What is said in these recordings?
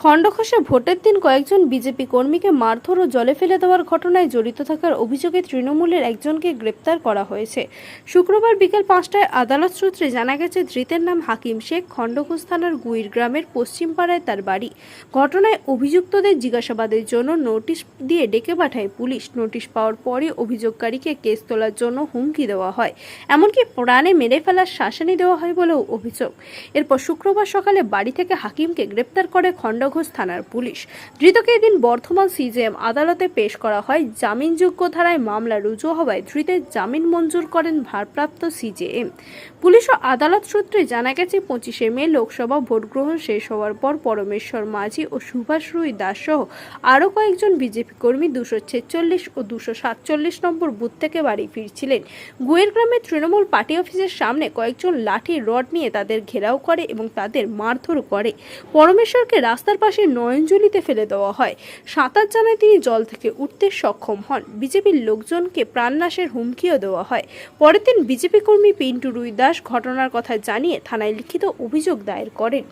খণ্ডঘোষে ভোটের দিন কয়েকজন বিজেপি কর্মীকে মারধর ও জলে ফেলে দেওয়ার ঘটনায় জড়িত থাকার অভিযোগে তৃণমূলের একজনকে গ্রেপ্তার করা হয়েছে। শুক্রবার বিকেল পাঁচটায় আদালত সূত্রে জানা গেছে, ধৃতের নাম হাকিম শেখ, খণ্ডঘোষ থানার গুইর গ্রামের পশ্চিমপাড়ায় তার বাড়ি। ঘটনায় অভিযুক্তদের জিজ্ঞাসাবাদের জন্য নোটিশ দিয়ে ডেকে পাঠায় পুলিশ। নোটিশ পাওয়ার পরে অভিযোগকারীকে কেস তোলার জন্য হুমকি দেওয়া হয়। এমনকি প্রাণে মেরে ফেলার শাসানি দেওয়া হয় বলেও অভিযোগ। এরপর শুক্রবার সকালে বাড়ি থেকে হাকিমকে গ্রেপ্তার করে খণ্ডঘোষ থানার পুলিশ। ধৃতকে এদিন বর্ধমান সিজেএম আদালতে পেশ করা হয়। জামিনযোগ্য ধারায় মামলা রুজু হওয়ায় ধৃতের জামিন মঞ্জুর করেন ভারপ্রাপ্ত সিজেএম। পুলিশ ও আদালত সূত্রে জানা গেছে, পঁচিশে মে লোকসভা ভোট গ্রহণ শেষ হওয়ার পর পরমেশ্বর মাঝি ও সুভাষ রুই দাস সহ আরও কয়েকজন বিজেপি কর্মী দুশো ছেচল্লিশ ও দুশো সাতচল্লিশ নম্বর বুথ থেকে বাড়ি ফিরছিলেন। গুয়ের গ্রামের তৃণমূল পার্টি অফিসের সামনে কয়েকজন লাঠি রড নিয়ে তাদের ঘেরাও করে এবং তাদের মারধর করে। পরমেশ্বরকে রাস্তার পাশে নয়নজলিতে ফেলে দেওয়া হয় সাঁতার জানায় তিনি জল থেকে উঠতে সক্ষম হন বিজেপির লোকজনকে প্রাণনাশের হুমকিও দেওয়া হয় পরের দিন বিজেপি কর্মী পিন্টু রুই দাস ঘটনার কথা জানিয়ে থানায় লিখিত অভিযোগ দায়ের করেন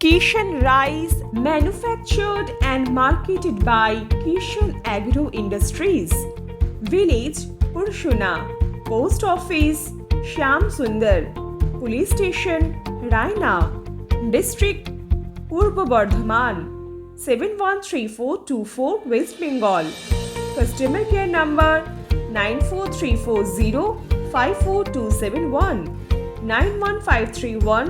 Kishan Rice, manufactured and marketed by Kishan Agro Industries. Village Purshuna, Post Office Shyam Sundar, Police Station Raina, District Purba Bardhaman seven one three four two four West Bengal customer care number nine four three four zero five four two seven one nine one five three one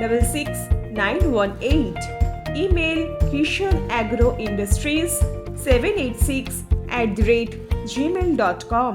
double six nine one eight email Kishan agro industries seven eight six at the rate Gmail dot com